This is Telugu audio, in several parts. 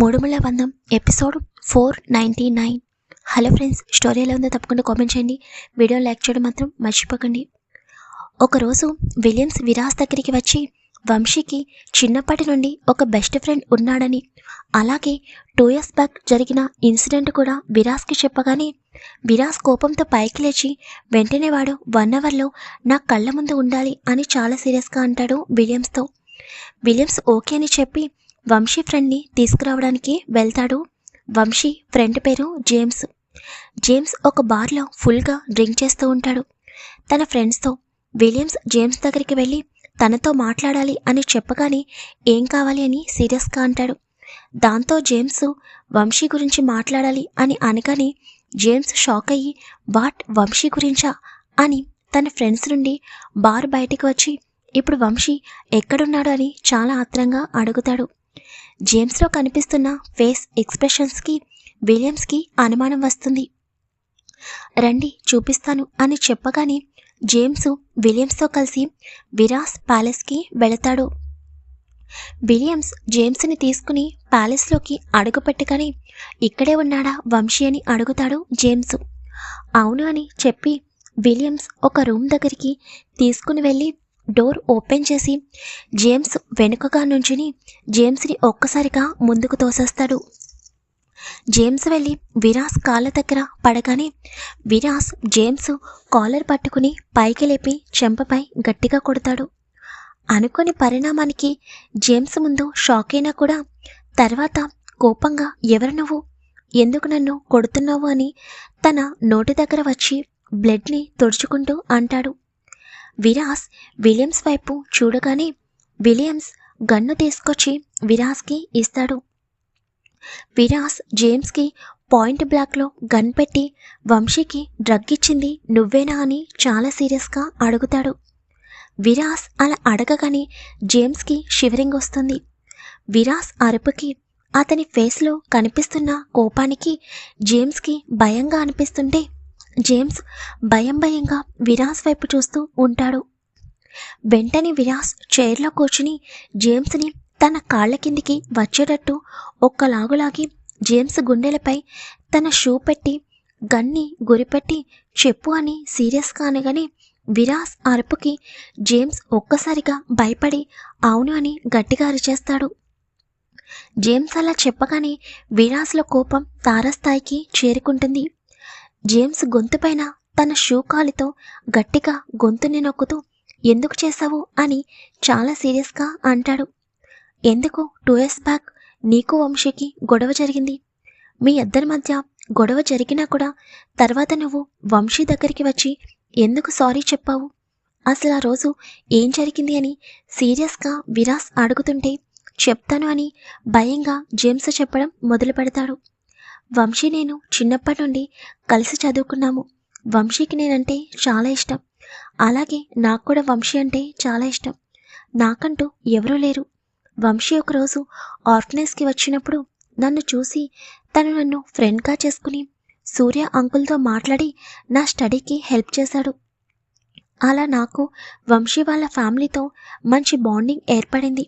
మూడుముల బంధం episode four ninety nine. Hello friends story ఎలా ఉందో తప్పకుండా కామెంట్ చేయండి. వీడియో లైక్ చేయడం మాత్రం మర్చిపోకండి. ఒకరోజు విలియమ్స్ విరాస్ దగ్గరికి వచ్చి వంశీకి చిన్నప్పటి నుండి ఒక బెస్ట్ ఫ్రెండ్ ఉన్నాడని అలాగే టూ ఇయర్స్ బ్యాక్ జరిగిన ఇన్సిడెంట్ కూడా విరాస్కి చెప్పగానే విరాస్ కోపంతో పైకి లేచి వెంటనే వాడు వన్ అవర్లో నా కళ్ళ ముందు ఉండాలి అని చాలా సీరియస్గా అంటాడు విలియమ్స్తో. విలియమ్స్ ఓకే అని చెప్పి వంశీ ఫ్రెండ్ని తీసుకురావడానికి వెళ్తాడు. వంశీ ఫ్రెండ్ పేరు జేమ్స్. జేమ్స్ ఒక బార్లో ఫుల్గా డ్రింక్ చేస్తూ ఉంటాడు. తన ఫ్రెండ్స్తో విలియమ్స్ జేమ్స్ దగ్గరికి వెళ్ళి తనతో మాట్లాడాలి అని చెప్పగానే ఏం కావాలి అని సీరియస్గా అంటాడు. దాంతో జేమ్స్ వంశీ గురించి మాట్లాడాలి అని అనగానే జేమ్స్ షాక్ అయ్యి వాట్? వంశీ గురించా? అని తన ఫ్రెండ్స్ నుండి బార్ బయటికి వచ్చి ఇప్పుడు వంశీ ఎక్కడున్నాడు? అని చాలా ఆత్రంగా అడుగుతాడు. జేమ్స్లో కనిపిస్తున్న ఫేస్ ఎక్స్ప్రెషన్స్కి విలియమ్స్కి అనుమానం వస్తుంది. రండి చూపిస్తాను అని చెప్పగానే జేమ్స్ విలియమ్స్తో కలిసి విరాస్ ప్యాలెస్కి వెళతాడు. విలియమ్స్ జేమ్స్ని తీసుకుని ప్యాలెస్లోకి అడుగుపెట్టగానే ఇక్కడే ఉన్నాడా వంశీ అని అడుగుతాడు జేమ్స్ అవును అని చెప్పి విలియమ్స్ ఒక రూమ్ దగ్గరికి తీసుకుని వెళ్ళి డోర్ ఓపెన్ చేసి జేమ్స్ వెనుకగా నుంచుని జేమ్స్ని ఒక్కసారిగా ముందుకు తోసేస్తాడు. జేమ్స్ వెళ్ళి విరాస్ కాళ్ళ దగ్గర పడగానే విరాస్ జేమ్స్ కాలర్ పట్టుకుని పైకి లేపి చెంపపై గట్టిగా కొడతాడు. అనుకోని పరిణామానికి జేమ్స్ ముందు షాక్ అయినా కూడా తర్వాత కోపంగా ఎవరు నువ్వు? ఎందుకు నన్ను కొడుతున్నావు అని తన నోటి దగ్గర వచ్చి బ్లడ్ని తుడుచుకుంటూ అంటాడు. విరాస్ విలియమ్స్ వైపు చూడగానే విలియమ్స్ గన్ను తీసుకొచ్చి విరాస్కి ఇస్తాడు. విరాస్ జేమ్స్కి పాయింట్ బ్లాక్లో గన్ పెట్టి వంశీకి డ్రగ్ ఇచ్చింది నువ్వేనా అని చాలా సీరియస్గా అడుగుతాడు. విరాస్ అలా అడగగానే జేమ్స్కి షివరింగ్ వస్తుంది. విరాస్ అరుపుకి అతని ఫేస్లో కనిపిస్తున్న కోపానికి జేమ్స్కి భయంగా అనిపిస్తుంటే జేమ్స్ భయం భయంగా విరాస్ వైపు చూస్తూ ఉంటాడు. వెంటనే విరాస్ చైర్లో కూర్చుని జేమ్స్ని తన కాళ్ళ కిందికి వచ్చేటట్టు ఒక్కలాగులాగి జేమ్స్ గుండెలపై తన షూ పెట్టి గన్ని గురిపెట్టి చెప్పు అని సీరియస్గా అనగానే విరాస్ అరుపుకి జేమ్స్ ఒక్కసారిగా భయపడి అవును అని గట్టిగా అరిచేస్తాడు. జేమ్స్ అలా చెప్పగానే విరాస్ల కోపం తారస్థాయికి చేరుకుంటుంది. జేమ్స్ గొంతుపైన తన షూ కాలితో గట్టిగా గొంతుని నొక్కుతూ ఎందుకు చేశావు? అని చాలా సీరియస్గా అంటాడు. ఎందుకు? టూ ఇయర్స్ బ్యాక్ నీకు వంశీకి గొడవ జరిగింది. మీ ఇద్దరి మధ్య గొడవ జరిగినా కూడా తర్వాత నువ్వు వంశీ దగ్గరికి వచ్చి ఎందుకు సారీ చెప్పావు? అసలు ఆ రోజు ఏం జరిగింది? అని సీరియస్గా విరాస్ అడుగుతుంటే చెప్తాను అని భయంగా జేమ్స్ చెప్పడం మొదలు పెడతాడు వంశీ నేను చిన్నప్పటి నుండి కలిసి చదువుకున్నాము. వంశీకి నేనంటే చాలా ఇష్టం. అలాగే నాకు కూడా వంశీ అంటే చాలా ఇష్టం. నాకంటూ ఎవరూ లేరు. వంశీ ఒకరోజు ఆర్ఫనేజ్కి వచ్చినప్పుడు నన్ను చూసి తను నన్ను ఫ్రెండ్గా చేసుకుని సూర్య అంకుల్తో మాట్లాడి నా స్టడీకి హెల్ప్ చేశాడు. అలా నాకు వంశీ వాళ్ళ ఫ్యామిలీతో మంచి బాండింగ్ ఏర్పడింది.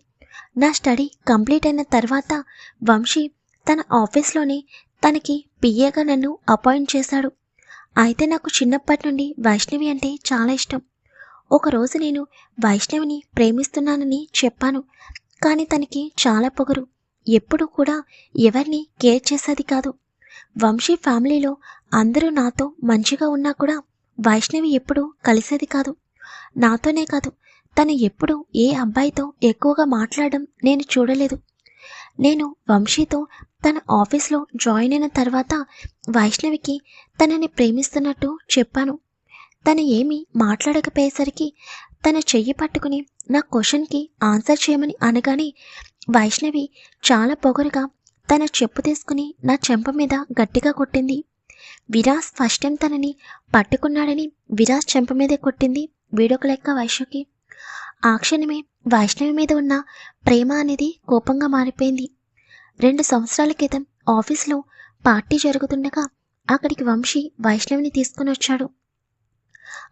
నా స్టడీ కంప్లీట్ అయిన తర్వాత వంశీ తన ఆఫీస్లోనే తనకి పిఏగా నన్ను అపాయింట్ చేశాడు. అయితే నాకు చిన్నప్పటి నుండి వైష్ణవి అంటే చాలా ఇష్టం. ఒకరోజు నేను వైష్ణవిని ప్రేమిస్తున్నానని చెప్పాను. కానీ తనకి చాలా పొగరు. ఎప్పుడూ కూడా ఎవరిని కేర్ చేసేది కాదు. వంశీ ఫ్యామిలీలో అందరూ నాతో మంచిగా ఉన్నా కూడా వైష్ణవి ఎప్పుడూ కలిసేది కాదు. నాతోనే కాదు తను ఎప్పుడూ ఏ అబ్బాయితో ఎక్కువగా మాట్లాడడం నేను చూడలేదు. నేను వంశీతో తన ఆఫీస్లో జాయిన్ అయిన తర్వాత వైష్ణవికి తనని ప్రేమిస్తున్నట్టు చెప్పాను. తను ఏమీ మాట్లాడకపోయేసరికి తన చెయ్యి పట్టుకుని నా క్వశ్చన్కి ఆన్సర్ చేయమని అనగానే వైష్ణవి చాలా పొగరుగా తన చెప్పు తీసుకుని నా చెంప మీద గట్టిగా కొట్టింది. విరాస్ ఫస్ట్ టైం తనని పట్టుకున్నాడని విరాజ్ చెంప మీదే కొట్టింది. వీడొక లెక్క వైశ్యకి ఆ క్షణమే వైష్ణవి మీద ఉన్న ప్రేమ అనేది కోపంగా మారిపోయింది. రెండు సంవత్సరాల క్రితం ఆఫీస్లో పార్టీ జరుగుతుండగా అక్కడికి వంశీ వైష్ణవిని తీసుకుని వచ్చాడు.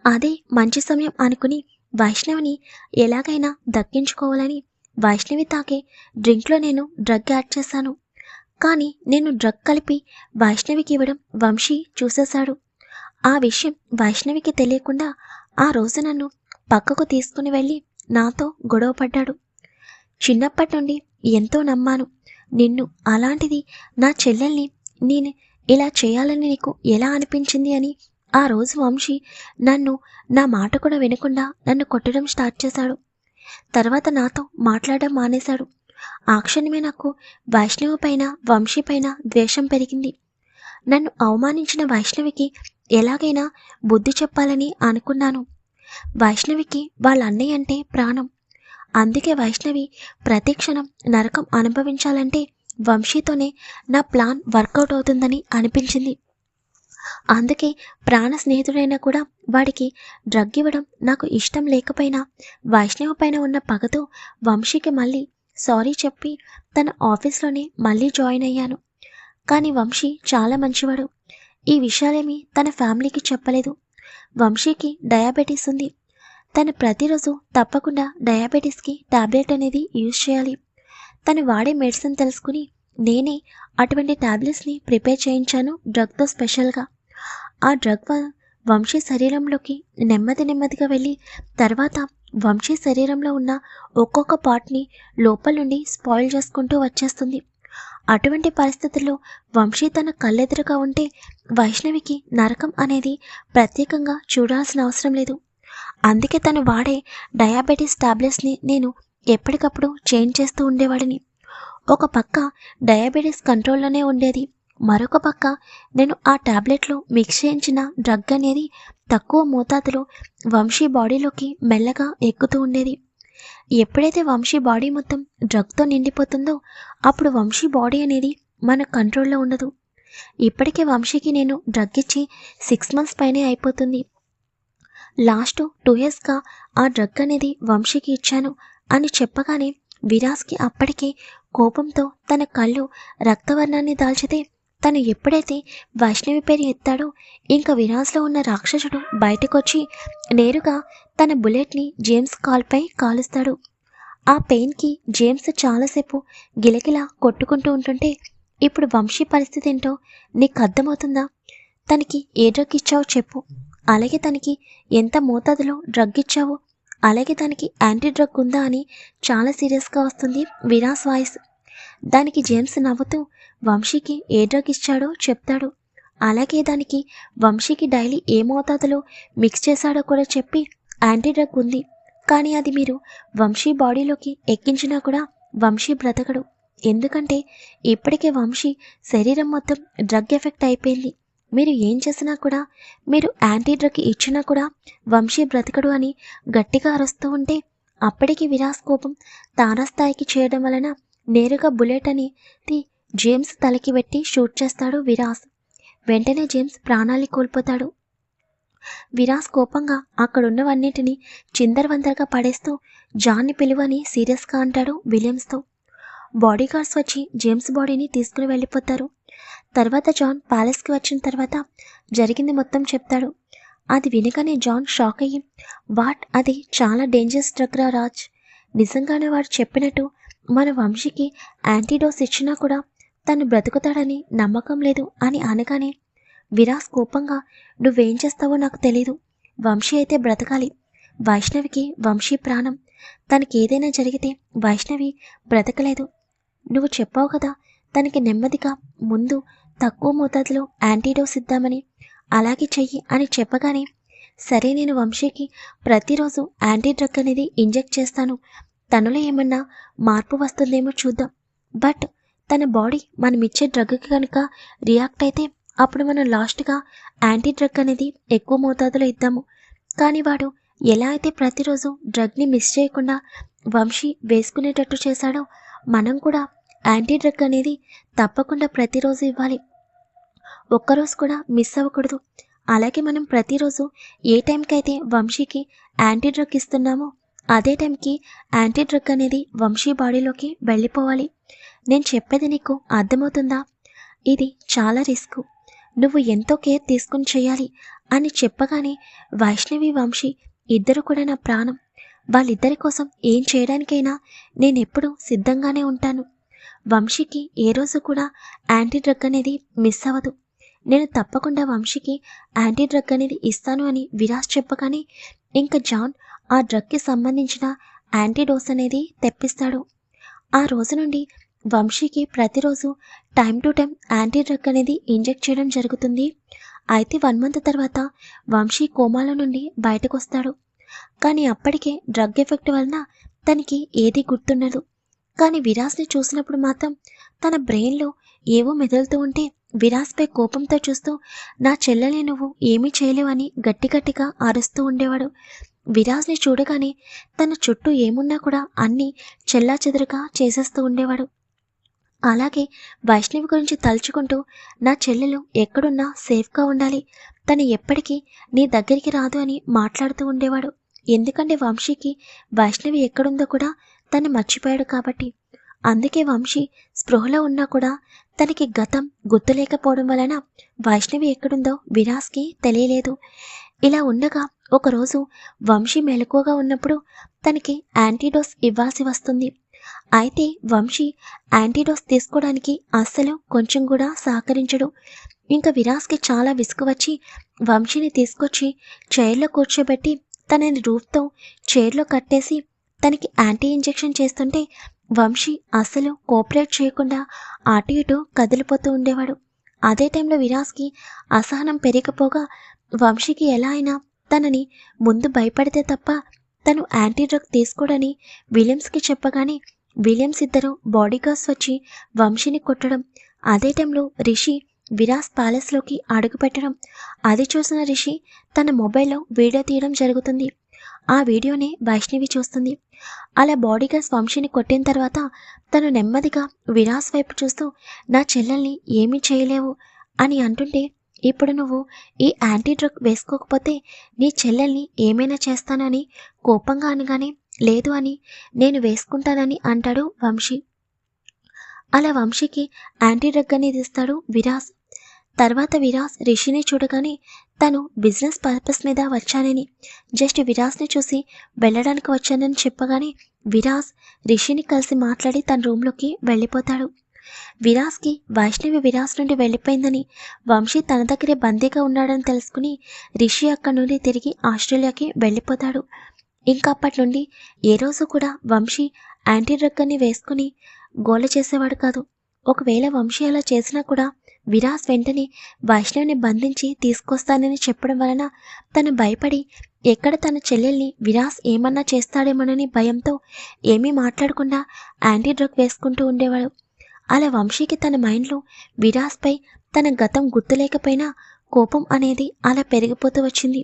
అదే మంచి సమయం అనుకుని వైష్ణవిని ఎలాగైనా దక్కించుకోవాలని వైష్ణవి తాకే డ్రింక్లో నేను డ్రగ్ యాడ్ చేశాను. కానీ నేను డ్రగ్ కలిపి వైష్ణవికి ఇవ్వడం వంశీ చూసేశాడు. ఆ విషయం వైష్ణవికి తెలియకుండా ఆ రోజు నన్ను పక్కకు తీసుకుని వెళ్ళి నాతో గొడవపడ్డాడు. చిన్నప్పటి నుండి ఎంతో నమ్మాను. నిన్ను అలాంటిది నా చెల్లెల్ని నేను ఇలా చేయాలని నీకు ఎలా అనిపించింది అని. ఆ రోజు వంశీ నన్ను నా మాట కూడా వినకుండా నన్ను కొట్టడం స్టార్ట్ చేశాడు. తర్వాత నాతో మాట్లాడడం మానేశాడు. ఆ క్షణమే నాకు వైష్ణవి పైన వంశీ పైన ద్వేషం పెరిగింది. నన్ను అవమానించిన వైష్ణవికి ఎలాగైనా బుద్ధి చెప్పాలని అనుకున్నాను. వైష్ణవికి వాళ్ళ అన్నయ్య అంటే ప్రాణం. అందుకే వైష్ణవి ప్రతిక్షణం నరకం అనుభవించాలంటే వంశీతోనే నా ప్లాన్ వర్కౌట్ అవుతుందని అనిపించింది. అందుకే ప్రాణ స్నేహితుడైనా కూడా వాడికి డ్రగ్ ఇవ్వడం నాకు ఇష్టం లేకపోయినా వైష్ణవి పైన ఉన్న పగతో వంశీకి మళ్ళీ సారీ చెప్పి తన ఆఫీస్లోనే మళ్ళీ జాయిన్ అయ్యాను. కానీ వంశీ చాలా మంచివాడు. ఈ విషయాలేమీ తన ఫ్యామిలీకి చెప్పలేదు. వంశీకి డయాబెటీస్ ఉంది. తను ప్రతిరోజు తప్పకుండా డయాబెటీస్కి టాబ్లెట్ అనేది యూజ్ చేయాలి. తను వాడే మెడిసిన్ తెలుసుకుని నేనే అటువంటి టాబ్లెట్స్ని ప్రిపేర్ చేయించాను డ్రగ్తో స్పెషల్గా. ఆ డ్రగ్ వంశీ శరీరంలోకి నెమ్మది నెమ్మదిగా వెళ్ళి తర్వాత వంశీ శరీరంలో ఉన్న ఒక్కొక్క పార్ట్ని లోపల నుండి స్పాయిల్ చేసుకుంటూ వచ్చేస్తుంది. అటువంటి పరిస్థితుల్లో వంశీ తన కళ్ళెదురుగా ఉంటే వైష్ణవికి నరకం అనేది ప్రత్యేకంగా చూడాల్సిన అవసరం లేదు. అందుకే తను వాడే డయాబెటీస్ టాబ్లెట్స్ని నేను ఎప్పటికప్పుడు చేంజ్ చేస్తూ ఉండేవాడిని. ఒక పక్క డయాబెటీస్ కంట్రోల్లోనే ఉండేది. మరొక పక్క నేను ఆ టాబ్లెట్లో మిక్స్ చేయించిన డ్రగ్ అనేది తక్కువ మోతాదులో వంశీ బాడీలోకి మెల్లగా ఎక్కుతూ ఉండేది. ఎప్పుడైతే వంశీ బాడీ మొత్తం డ్రగ్తో నిండిపోతుందో అప్పుడు వంశీ బాడీ అనేది మన కంట్రోల్లో ఉండదు. ఇప్పటికే వంశీకి నేను డ్రగ్ ఇచ్చి సిక్స్ మంత్స్ పైనే అయిపోతుంది. లాస్ట్ టూ ఇయర్స్గా ఆ డ్రగ్ అనేది వంశీకి ఇచ్చాను అని చెప్పగానే విరాజ్కి అప్పటికే కోపంతో తన కళ్ళు రక్తవర్ణాన్ని దాల్చితే తను ఎప్పుడైతే వైష్ణవి పేరు ఎత్తాడో ఇంకా విరాజ్లో ఉన్న రాక్షసుడు బయటకొచ్చి నేరుగా తన బుల్లెట్ని జేమ్స్ కాల్పై కాలుస్తాడు. ఆ పెయిన్కి జేమ్స్ చాలాసేపు గిలగిలా కొట్టుకుంటూ ఉంటుంటే ఇప్పుడు వంశీ పరిస్థితి ఏంటో నీకు అర్థమవుతుందా? తనకి ఏ డ్రగ్ ఇచ్చావో చెప్పు. అలాగే తనకి ఎంత మోతాదులో డ్రగ్ ఇచ్చావో అలాగే తనకి యాంటీ డ్రగ్ ఉందా అని చాలా సీరియస్గా వస్తుంది విరాస్ వాయిస్. దానికి జేమ్స్ నవ్వుతూ వంశీకి ఏ డ్రగ్ ఇచ్చాడో చెప్తాడు. అలాగే దానికి వంశీకి డైలీ ఏ మోతాదులో మిక్స్ చేశాడో కూడా చెప్పి యాంటీ డ్రగ్ ఉంది. కానీ అది మీరు వంశీ బాడీలోకి ఎక్కించినా కూడా వంశీ బ్రతకడు. ఎందుకంటే ఇప్పటికే వంశీ శరీరం మొత్తం డ్రగ్ ఎఫెక్ట్ అయిపోయింది. మీరు ఏం చేసినా కూడా మీరు యాంటీ డ్రగ్ ఇచ్చినా కూడా వంశీ బ్రతకడు అని గట్టిగా అరుస్తూ ఉంటే అప్పటికి విరాస్ కోపం తారాస్థాయికి చేయడం వలన నేరుగా బుల్లెట్ అని జేమ్స్ తలకి పెట్టి షూట్ చేస్తాడు విరాస్. వెంటనే జేమ్స్ ప్రాణాలు కోల్పోతాడు. విరాస్ కోపంగా అక్కడున్నవన్నిటిని చిందరవందరగా పడేస్తూ జాన్ని పిలువని సీరియస్గా అంటాడు విలియమ్స్తో. బాడీగార్డ్స్ వచ్చి జేమ్స్ బాడీని తీసుకుని వెళ్ళిపోతారు. తర్వాత జాన్ ప్యాలెస్కి వచ్చిన తర్వాత జరిగింది మొత్తం చెప్తాడు. అది వినగానే జాన్ షాక్ అయ్యి వాట్? అది చాలా డేంజరస్ డ్రగ్ రాజ్. నిజంగానే వాడు చెప్పినట్టు మన వంశీకి యాంటీడోస్ ఇచ్చినా కూడా తను బ్రతుకుతాడని నమ్మకం లేదు అని అనగానే విరాస్ కోపంగా నువ్వేం చేస్తావో నాకు తెలీదు. వంశీ అయితే బ్రతకాలి. వైష్ణవికి వంశీ ప్రాణం. తనకి ఏదైనా జరిగితే వైష్ణవి బ్రతకలేదు. నువ్వు చెప్పావు కదా తనకి నెమ్మదిగా ముందు తక్కువ మోతాదులో యాంటీడోస్ ఇద్దామని. అలాగే చెయ్యి అని చెప్పగానే సరే నేను వంశీకి ప్రతిరోజు యాంటీ డ్రగ్ అనేది ఇంజెక్ట్ చేస్తాను. తనలో ఏమన్నా మార్పు వస్తుందేమో చూద్దాం. బట్ తన బాడీ మనం ఇచ్చే డ్రగ్కి కనుక రియాక్ట్ అయితే అప్పుడు మనం లాస్ట్గా యాంటీ డ్రగ్ అనేది ఎక్కువ మోతాదులో ఇద్దాము. కానీ వాడు ఎలా అయితే ప్రతిరోజు డ్రగ్ని మిస్ చేయకుండా వంశీ వేసుకునేటట్టు చేశాడో మనం కూడా యాంటీ డ్రగ్ అనేది తప్పకుండా ప్రతిరోజు ఇవ్వాలి. ఒక్కరోజు కూడా మిస్ అవ్వకూడదు. అలాగే మనం ప్రతిరోజు ఏ టైంకి అయితే వంశీకి యాంటీ డ్రగ్ ఇస్తున్నామో అదే టైంకి యాంటీ డ్రగ్ అనేది వంశీ బాడీలోకి వెళ్ళిపోవాలి. నేను చెప్పేది నీకు అర్థమవుతుందా? ఇది చాలా రిస్క్. నువ్వు ఎంతో కేర్ తీసుకుని చేయాలి అని చెప్పగానే వైష్ణవి వంశీ ఇద్దరు కూడా నా ప్రాణం. వాళ్ళిద్దరి కోసం ఏం చేయడానికైనా నేను ఎప్పుడూ సిద్ధంగానే ఉంటాను. వంశీకి ఏ రోజు కూడా యాంటీ డ్రగ్ అనేది మిస్ అవ్వదు. నేను తప్పకుండా వంశీకి యాంటీ డ్రగ్ అనేది ఇస్తాను అని విరాజ్ చెప్పగానే ఇంకా జాన్ ఆ డ్రగ్కి సంబంధించిన యాంటీడోస్ అనేది తెప్పిస్తాడు. ఆ రోజు నుండి వంశీకి ప్రతిరోజు time to time anti drug అనేది ఇంజెక్ట్ చేయడం జరుగుతుంది. అయితే వన్ మంత్ తర్వాత వంశీ కోమాలో నుండి బయటకు వస్తాడు కానీ అప్పటికే డ్రగ్ ఎఫెక్ట్ వలన తనకి ఏది గుర్తుండదు. కానీ విరాస్ని చూసినప్పుడు మాత్రం తన బ్రెయిన్లో ఏవో మెదులుతూ ఉంటే విరాస్పై కోపంతో చూస్తూ నా చెల్లెని నువ్వు ఏమీ చేయలేవని గట్టి గట్టిగా అరుస్తూ ఉండేవాడు. విరాజ్ని చూడగానే తన చుట్టూ ఏమున్నా కూడా అన్నీ చెల్లా చెదురుగా చేసేస్తూ ఉండేవాడు. అలాగే వైష్ణవి గురించి తలుచుకుంటూ నా చెల్లెలు ఎక్కడున్నా సేఫ్గా ఉండాలి. తను ఎప్పటికీ నీ దగ్గరికి రాదు అని మాట్లాడుతూ ఉండేవాడు. ఎందుకంటే వంశీకి వైష్ణవి ఎక్కడుందో కూడా తను మర్చిపోయాడు కాబట్టి. అందుకే వంశీ స్పృహలో ఉన్నా కూడా తనకి గతం గుర్తులేకపోవడం వలన వైష్ణవి ఎక్కడుందో విరాస్కి తెలియలేదు. ఇలా ఉండగా ఒకరోజు వంశీ మెలకువగా ఉన్నప్పుడు తనకి యాంటీడోస్ ఇవ్వాల్సి వస్తుంది. అయితే వంశీ యాంటీడోస్ తీసుకోవడానికి అస్సలు కొంచెం కూడా సహకరించడు. ఇంకా విరాస్కి చాలా విసుగు వచ్చి వంశీని తీసుకొచ్చి చైర్లో కూర్చోబెట్టి తనని రూఫ్తో చైర్లో కట్టేసి తనకి యాంటీ ఇంజెక్షన్ చేస్తుంటే వంశీ అస్సలు కోఆపరేట్ చేయకుండా అటు ఇటు కదిలిపోతూ ఉండేవాడు. అదే టైంలో విరాస్కి అసహనం పెరిగిపోగా వంశీకి ఎలా అయినా తనని ముందు భయపడితే తప్ప తను యాంటీ డ్రగ్ తీసుకోడని విలియమ్స్కి చెప్పగానే విలియమ్స్ ఇద్దరు బాడీగార్డ్స్ వచ్చి వంశీని కొట్టడం అదే టైంలో రిషి విరాస్ ప్యాలెస్లోకి అడుగుపెట్టడం అది చూసిన రిషి తన మొబైల్లో వీడియో తీయడం జరుగుతుంది. ఆ వీడియోని వైష్ణవి చూస్తుంది. అలా బాడీగార్డ్స్ వంశీని కొట్టిన తర్వాత తను నెమ్మదిగా విరాస్ వైపు చూస్తూ నా చెల్లెల్ని ఏమీ చేయలేవు అని అంటుంటే ఇప్పుడు నువ్వు ఈ యాంటీ డ్రగ్ వేసుకోకపోతే నీ చెల్లెల్ని ఏమైనా చేస్తానని కోపంగా అనగానే లేదు అని నేను వేసుకుంటానని అంటాడు వంశీ. అలా వంశీకి యాంటీ డ్రగ్ అనేది ఇస్తాడు విరాస్. తర్వాత విరాస్ రిషిని చూడగానే తను బిజినెస్ పర్పస్ మీద వచ్చానని జస్ట్ విరాస్ని చూసి వెళ్ళడానికి వచ్చానని చెప్పగానే విరాస్ రిషిని కలిసి మాట్లాడి తన రూమ్లోకి వెళ్ళిపోతాడు. విరాస్కి వైష్ణవి విరాస్ నుండి వెళ్ళిపోయిందని వంశీ తన దగ్గరే బందీగా ఉన్నాడని తెలుసుకుని రిషి అక్కడి నుండి తిరిగి ఆస్ట్రేలియాకి వెళ్ళిపోతాడు. ఇంకా అప్పటి నుండి ఏ రోజు కూడా వంశీ యాంటీ డ్రగ్ వేసుకుని గోల చేసేవాడు కాదు. ఒకవేళ వంశీ అలా చేసినా కూడా విరాస్ వెంటనే వైష్ణవిని బంధించి తీసుకొస్తానని చెప్పడం వలన తను భయపడి ఎక్కడ తన చెల్లెల్ని విరాస్ ఏమన్నా చేస్తాడేమోనని భయంతో ఏమీ మాట్లాడకుండా యాంటీ డ్రగ్ వేసుకుంటూ ఉండేవాడు. అలా వంశీకి తన మైండ్లో విరాస్పై తన గతం గుర్తులేకపోయినా కోపం అనేది అలా పెరిగిపోతూ వచ్చింది.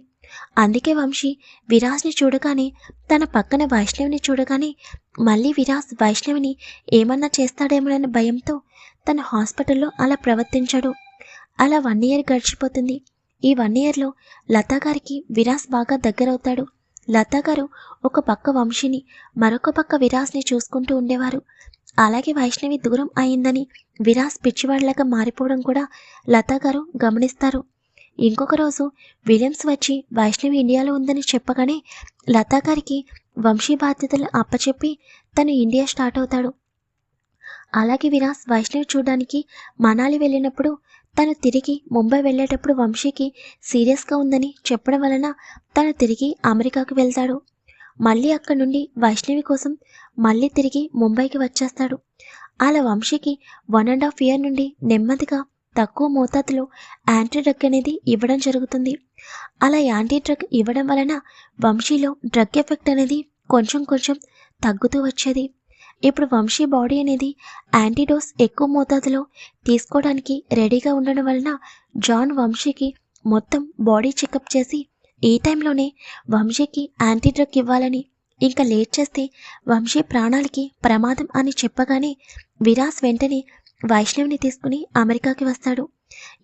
అందుకే వంశీ విరాజ్ని చూడగానే తన పక్కన వైష్ణవిని చూడగానే మళ్ళీ విరాజ్ వైష్ణవిని ఏమన్నా చేస్తాడేమోనన్న భయంతో తన హాస్పిటల్లో అలా ప్రవర్తించాడు. అలా వన్ ఇయర్ గడిచిపోతుంది. ఈ వన్ ఇయర్లో లతా గారికి బాగా దగ్గరవుతాడు. లతా గారు ఒక పక్క వంశీని మరొక పక్క విరాస్ని చూసుకుంటూ ఉండేవారు. అలాగే వైష్ణవి దూరం అయిందని విరాస్ పిచ్చివాడిలాగా మారిపోవడం కూడా లతా గారు గమనిస్తారు. ఇంకొక రోజు విలియమ్స్ వచ్చి వైష్ణవి ఇండియాలో ఉందని చెప్పగానే లతా గారికి వంశీ బాధ్యతలు అప్పచెప్పి తను ఇండియా స్టార్ట్ అవుతాడు. అలాగే విరాస్ వైష్ణవి చూడడానికి మనాలి వెళ్ళినప్పుడు తను తిరిగి ముంబై వెళ్ళేటప్పుడు వంశీకి సీరియస్గా ఉందని చెప్పడం వలన తను తిరిగి అమెరికాకు వెళ్తాడు. మళ్ళీ అక్కడి నుండి వైష్ణవి కోసం మళ్ళీ తిరిగి ముంబైకి వచ్చేస్తాడు. అలా వంశీకి వన్ అండ్ హాఫ్ ఇయర్ నుండి నెమ్మదిగా తక్కువ మోతాదులో యాంటీ డ్రగ్ అనేది ఇవ్వడం జరుగుతుంది. అలా యాంటీ డ్రగ్ ఇవ్వడం వలన వంశీలో డ్రగ్ ఎఫెక్ట్ అనేది కొంచెం కొంచెం తగ్గుతూ వచ్చేది. ఇప్పుడు వంశీ బాడీ అనేది యాంటీడోస్ ఎక్కువ మోతాదులో తీసుకోవడానికి రెడీగా ఉండడం వలన జాన్ వంశీకి మొత్తం బాడీ చెకప్ చేసి ఈ టైంలోనే వంశీకి యాంటీ డ్రగ్ ఇవ్వాలని ఇంకా లేట్ చేస్తే వంశీ ప్రాణాలకి ప్రమాదం అని చెప్పగానే విరాస్ వెంటనే వైష్ణవిని తీసుకుని అమెరికాకి వస్తాడు.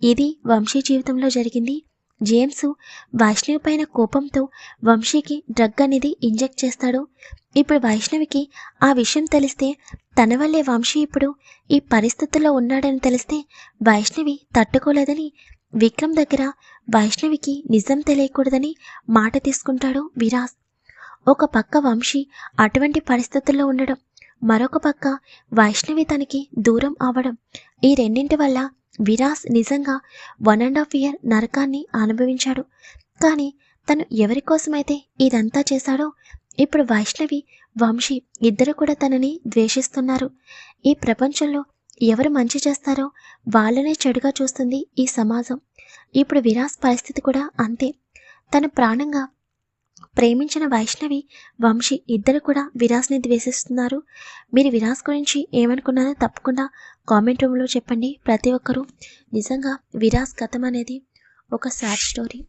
ఇది వంశీ జీవితంలో జరిగింది. జేమ్స్ వైష్ణవి పైన కోపంతో వంశీకి డ్రగ్ అనేది ఇంజెక్ట్ చేస్తాడు. ఇప్పుడు వైష్ణవికి ఆ విషయం తెలిస్తే తన వల్లే వంశీ ఇప్పుడు ఈ పరిస్థితుల్లో ఉన్నాడని తెలిస్తే వైష్ణవి తట్టుకోలేదని విక్రమ్ దగ్గర వైష్ణవికి నిజం తెలియకూడదని మాట తీసుకుంటాడు విరాస్. ఒక పక్క వంశీ అటువంటి పరిస్థితుల్లో ఉండడం మరొక పక్క వైష్ణవి తనకి దూరం అవడం ఈ రెండింటి వల్ల విరాస్ నిజంగా వన్ అండ్ హాఫ్ ఇయర్ నరకాన్ని అనుభవించాడు. కానీ తను ఎవరి కోసమైతే ఇదంతా చేశాడో ఇప్పుడు వైష్ణవి వంశీ ఇద్దరు కూడా తనని ద్వేషిస్తున్నారు. ఈ ప్రపంచంలో ఎవరు మంచి చేస్తారో వాళ్ళనే చెడుగా చూస్తుంది ఈ సమాజం. ఇప్పుడు విరాస్ పరిస్థితి కూడా అంతే. తన ప్రాణంగా ప్రేమించిన వైష్ణవి వంశీ ఇద్దరు కూడా విరాస్ని ద్వేషిస్తున్నారు. మీరు విరాస్ గురించి ఏమనుకున్నారో తప్పకుండా కామెంట్ రూమ్లో చెప్పండి. ప్రతి ఒక్కరూ నిజంగా విరాస్ గతం అనేది ఒక సాడ్ స్టోరీ.